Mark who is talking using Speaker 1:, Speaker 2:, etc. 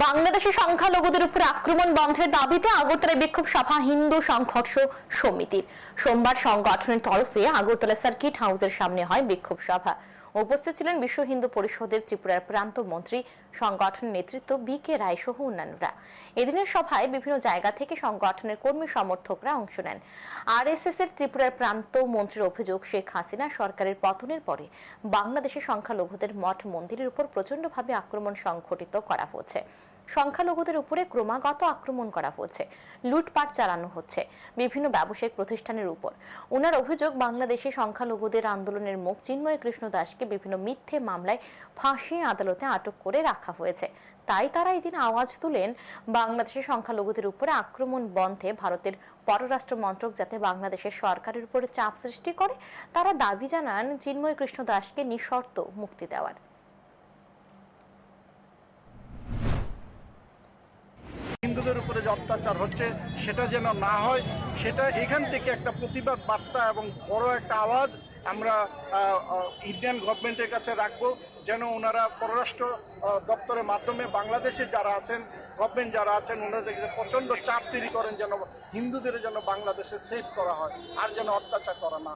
Speaker 1: বাংলাদেশের সংখ্যালঘুদের উপর আক্রমণ বন্ধের দাবিতে আগরতলায় বিক্ষোভ সভা হিন্দু সংঘর্ষ সমিতির। সোমবার সংগঠনের তরফে আগরতলা সার্কিট হাউসের সামনে হয় বিক্ষোভ সভা। উপস্থিত ছিলেন বিশ্ব হিন্দু পরিষদের ত্রিপুরার প্রান্ত মন্ত্রী, সংগঠন নেতৃত্ব বি কে রায় সহ অন্যান্যরা। এদিনের সভায় বিভিন্ন জায়গা থেকে সংগঠনের কর্মী সমর্থকরা অংশ নেন। আর এস এস এর ত্রিপুরার প্রান্ত মন্ত্রীর অভিযোগ, শেখ হাসিনা সরকারের পতনের পরে বাংলাদেশের সংখ্যালঘুদের মঠ মন্দিরের উপর প্রচন্ডভাবে আক্রমণ সংঘটিত করা হচ্ছে সংখ্যালঘুদের উপরে ক্রমাগত আক্রমণ করা হচ্ছে, লুটপাট চালানো হচ্ছে বিভিন্ন ব্যবসায়িক প্রতিষ্ঠানের উপর। ওনার অভিযোগ, বাংলাদেশে সংখ্যালঘুদের আন্দোলনের মুখ চিন্ময় কৃষ্ণ দাসকে বিভিন্ন মিথ্যে মামলায় ফাঁসি আদালতে আটক করে রাখা হয়েছে। তাই তারা এদিন আওয়াজ তুলেন বাংলাদেশের সংখ্যালঘুদের উপরে আক্রমণ বন্ধে ভারতের পররাষ্ট্র মন্ত্রক যাতে বাংলাদেশের সরকারের উপরে চাপ সৃষ্টি করে, তারা দাবি জানান, চিন্ময় কৃষ্ণ দাসকে নিঃশর্ত মুক্তি দেওয়ার।
Speaker 2: হিন্দুদের উপরে যে অত্যাচার হচ্ছে, সেটা যেন না হয়, সেটা এখান থেকে একটা প্রতিবাদ বার্তা এবং বড় একটা আওয়াজ আমরা ইন্ডিয়ান গভর্নমেন্টের কাছে রাখব, যেন ওনারা পররাষ্ট্র দপ্তরের মাধ্যমে বাংলাদেশে যারা আছেন গভর্নমেন্ট যারা আছেন ওনাদেরকে প্রচণ্ড চাপ তৈরি করেন যেন হিন্দুদের যেন বাংলাদেশে সেভ করা হয়, আর যেন অত্যাচার করা না।